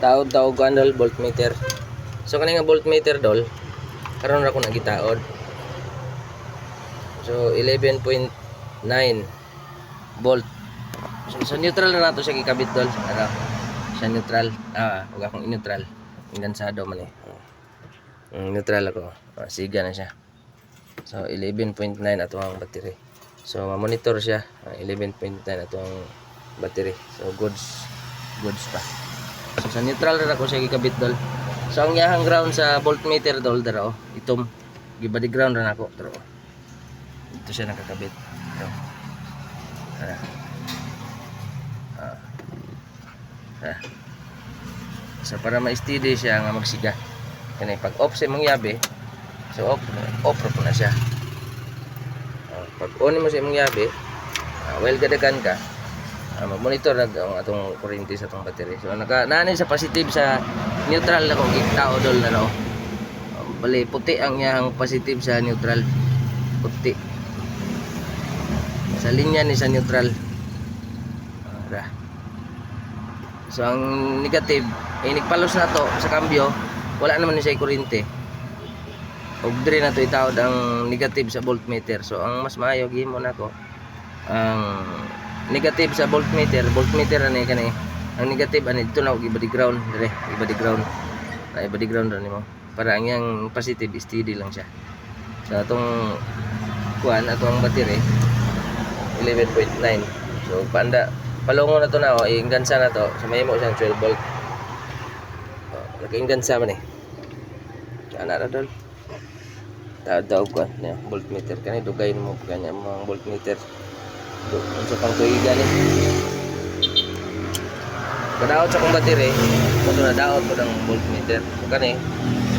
taod taog ko andol voltmeter. So kani nga voltmeter dol karon ra ko nagitaod. So 11.9 volt. So, so neutral na nato siya gikabit dol. Ano? Siya neutral. Ah wag akong neutral ingansado man eh. Mm, neutral ako. Ah, siga na siya. So 11.9 ato ang battery. So monitor siya. Ah, 11.9 ato ang battery. So goods. Goods pa So sa neutral ra ko siya gikabit dol. So ang yahang ground sa voltmeter dol daro, itom gibody ground ra nako daro. Ito siya nakakabit. Ito. Ah. Ah. So para ma-steady siya nga magsiga. Kani pag off sa imong yabe, so off off ra na siya. Ah, pag on mo sa imong yabe, ah, well gadagan ka, uh, mag-monitor na ang atong kuryente sa atong battery. So naka nanay sa positive sa neutral na kung tao dol na no. Uh, bali puti ang iyang positive sa neutral. Puti. Sa linya ni sa neutral. Ara. So ang negative, eh nigpalos na to sa kambyo, wala naman ni siya kuryente. Og dire na to itaod ang negative sa voltmeter. So ang mas maayo gihimo nako ang negative sa voltmeter. Voltmeter ani kani. Ang negative ani dito na og ibadi ground. Dire ibadi ground. Na ibadi ground ra nimo para ang yang positive steady lang siya. Sa atong kuan atong battery 11.9 so panda palungo na to na o inggansa na to. So may mo siyang 12 volt. Oh, nag-inggansa man eh. Ana ra dol. Tawag ko niya voltmeter. Kani dugay mo kanya mga voltmeter unsa pang tuigan ni Kadaot sa kong battery, kung na daot ko ng voltmeter. Kani,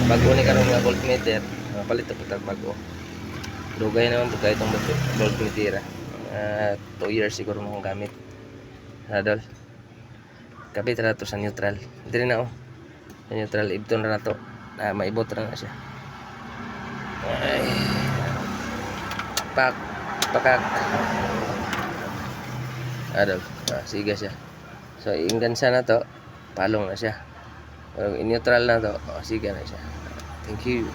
bago ni karon nga voltmeter, palit ko tag bago. Dugay naman po kayo itong voltmeter. Uh, 2 years siguro mo kong gamit. Radol. Kapit na to sa neutral. Dili na oh. Sa neutral, ibton na to. Ah, maibot na na siya. Ay. Pak. Pakak. Adol. Ah, siga siya. So, inggansa na to. Palong na siya. In neutral na to. Oh, siga na siya. Thank you.